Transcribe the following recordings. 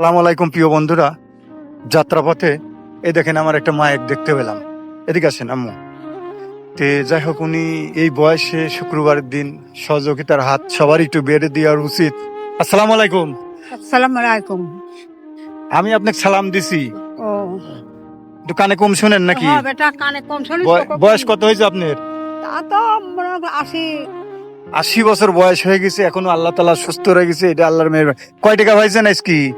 সালাম আলাইকুম প্রিয় বন্ধুরা। যাত্রাপথে এই দেখেন আমার একটা মায়ের দেখতে পেলাম। এদিকে আসেন আম্মু। তে যাই হোক উনি এই বয়সে শুক্রবারের দিন সহযোগিতার হাত সবারই একটু বেড়ে দেওয়ার উচিত। আসসালামু আলাইকুম। আসসালামু আলাইকুম। আমি আপনাকে সালাম দিছি। ও। একটু কানে কম শুনেন নাকি? হ্যাঁ বেটা কানে কম বয়- বয়স কত হয়েছে আপনার? তা তো আশি। আশি বছর বয়স হয়ে গেছে এখনও আল্লাহ তালা সুস্থ রয়ে গেছে এটা আল্লাহর মেয়ের কয় টাকা পাইছেন আজকি?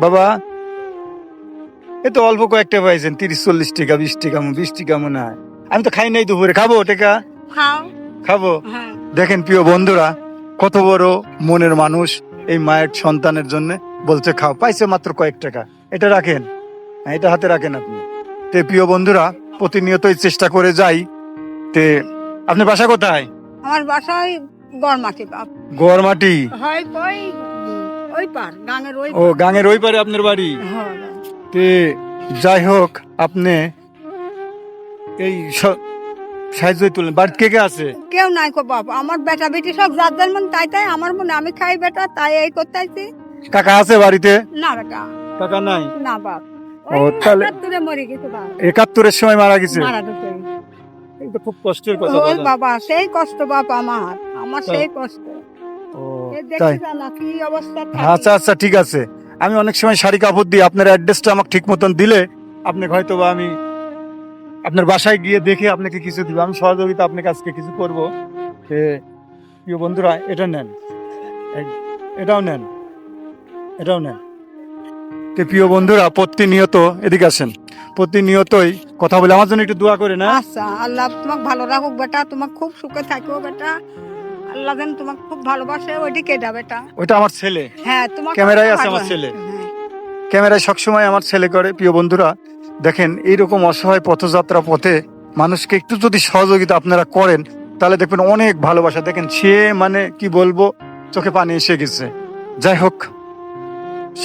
বাবা এ তো অল্প কয়েকটা পাইছেন তিরিশ চল্লিশ টাকা বিশ টাকা বিশ টাকা মনে হয়। আমি তো খাই নাই দুপুরে। খাব টাকা? খাব? হ্যাঁ। দেখেন প্রিয় বন্ধুরা কত বড় মনের মানুষ এই মায়ের সন্তানের জন্য বলছে খাও। পাইছে মাত্র কয়েক টাকা। এটা রাখেন। হ্যাঁ, এটা হাতে রাখেন আপনি। তে প্রিয় বন্ধুরা প্রতিনিয়তই চেষ্টা করে যাই। তে আপনার বাসা কোথায়? আমার বাসায় গড়মাটি বাপ। গোয়ার মাটি হয় ওই ওই পার গাঙের ওই ও গাঙের ওই পারে আপনার বাড়ি? হ্যাঁ, তে যাই হোক আপনি এই সাহায্য তুলেন। বাড়িতে কে কে আছে? কেউ নাই কো বাপ আমার বেটা বেটি সব যাদের মন তাই তাই আমার মনে আমি খাই বেটা তাই এই করতে আইছি কাকা আছে বাড়িতে? না বেটা। কাকা নাই? না বাপ। ও, তাহলে- তুলে মরে গেছে বাপ। একাত্তরের সময় মারা গেছে? মারা গেছে। খুব কষ্টের কথা বাবা সেই কষ্ট বাপ আমার আমার সেই কষ্ট। তাই। আচ্ছা আচ্ছা ঠিক আছে। আমি অনেক সময় শাড়ি কাপড় দিই আপনার অ্যাড্রেসটা আমাকে ঠিক মতন দিলে আপনাকে হয়তো বা আমি আপনার বাসায় গিয়ে দেখে আপনাকে কিছু দিব। আমি সহযোগিতা আপনাকে আজকে কিছু করব। প্রিয় বন্ধুরা এটা নেন। এটাও নেন। এটাও নেন। তো প্রিয় বন্ধুরা প্রতিনিয়ত এদিকে আসেন। প্রতিনিয়তই কথা বলে। আমার জন্য একটু দোয়া করে না আচ্ছা আল্লাহ তোমাকে ভালো রাখুক বেটা। তোমাকে খুব সুখে থাকো বেটা। আল্লাহ যেন তোমাকে খুব ভালোবাসে ওইটি কেটা বেটা? ওইটা আমার ছেলে। হ্যাঁ তোমার ক্যামেরায় আছে আমার ছেলে। ক্যামেরায় সবসময় আমার ছেলে করে প্রিয় বন্ধুরা দেখেন এইরকম অসহায় পথযাত্রা পথে মানুষকে একটু যদি সহযোগিতা আপনারা করেন তাহলে দেখবেন অনেক ভালোবাসা। দেখেন সে মানে কি বলব চোখে পানি এসে গেছে। যাই হোক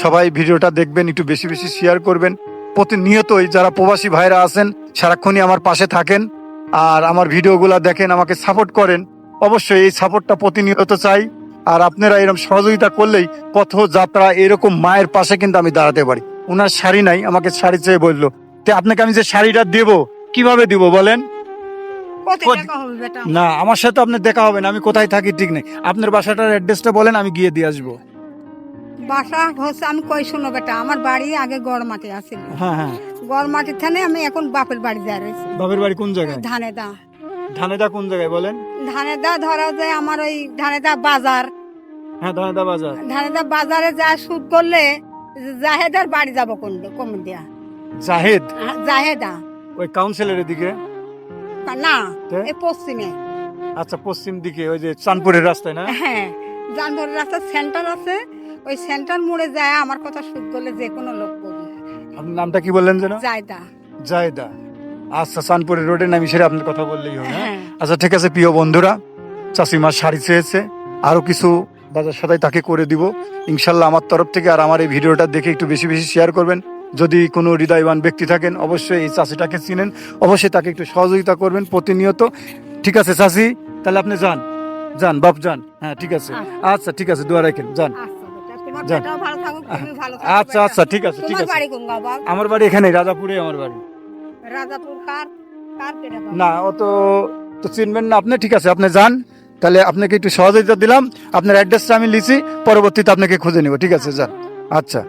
সবাই ভিডিওটা দেখবেন একটু বেশি বেশি শেয়ার করবেন। প্রতিনিয়তই যারা প্রবাসী ভাইরা আছেন সারাক্ষণই আমার পাশে থাকেন। আর আমার ভিডিওগুলো দেখেন আমাকে সাপোর্ট করেন। অবশ্যই এই সাপোর্টটা প্রতিনিয়ত চাই। আর আপনারা এরকম সহযোগিতা করলেই পথযাত্রা এরকম মায়ের পাশে কিন্তু আমি দাঁড়াতে পারি। ওনার শাড়ি নাই আমাকে শাড়ি চেয়ে বলল তে আপনাকে আমি যে শাড়িটা দেব কীভাবে দিব বলেন? না আমার সাথে আপনার দেখা হবে না আমি কোথায় থাকি ঠিক নেই। আপনার বাসাটার অ্যাড্রেসটা বলেন আমি গিয়ে দিয়ে আসব। বাসা হচ্ছে আমি কই শোনো বেটা আমার বাড়ি আগে গড় মাটি আছিল হ্যাঁ। হ্যাঁ থানে আমি এখন বাপের বাড়ি যা রয়েছি। বাপের বাড়ি কোন জায়গায়? ধানে দা ধানেদা কোন জায়গায় বলেন? ধানে দা ধরা যায় আমার ওই ধানে দা বাজার। হ্যাঁ ধানেদা বাজার। ধানে দা বাজারে যা সুদ করলে জাহেদার বাড়ি যাব কোন কোন দিয়া। জাহেদ? জাহেদা। ওই কাউন্সিলের দিকে না? এই পশ্চিমে। আচ্ছা পশ্চিম দিকে ওই যে চাঁদপুরের রাস্তায় না? হ্যাঁ জানপুরের রাস্তা সেন্টার আছে। ওই সেন্টার মোড়ে যায় আমার কথা শুট করলে যে কোনো লোক করবে। আপনার নামটা কি বললেন যেন? জায়দা। জায়দা। আচ্ছা চাঁদপুরের রোডে নামি সেরে আপনার কথা বললেই হবে। হ্যাঁ? আচ্ছা ঠিক আছে প্রিয় বন্ধুরা চাষিমা শাড়ি চেয়েছে। আরও কিছু বাজার সদাই তাকে করে দিব। ইনশাল্লাহ আমার তরফ থেকে আর আমার এই ভিডিওটা দেখে একটু বেশি বেশি শেয়ার করবেন। যদি কোনো হৃদয়বান ব্যক্তি থাকেন অবশ্যই এই চাষিটাকে চিনেন। অবশ্যই তাকে একটু সহযোগিতা করবেন প্রতিনিয়ত। ঠিক আছে চাষি তাহলে আপনি যান। যান বাপ যান। হ্যাঁ ঠিক আছে। আচ্ছা। ঠিক আছে দোয়া রাখেন। যান। আচ্ছা আচ্ছা আচ্ছা ঠিক আছে ঠিক আছে। আমার বাড়ি এখানে রাজাপুরে আমার বাড়ি। না অত তো চিনবেন না, আপনি ঠিক আছে, আপনি যান। তাহলে আপনাকে একটু সহযোগিতা দিলাম, আপনার অ্যাড্রেসটা আমি লিখি পরবর্তীতে আপনাকে খুঁজে নিব, ঠিক আছে, যান। আচ্ছা।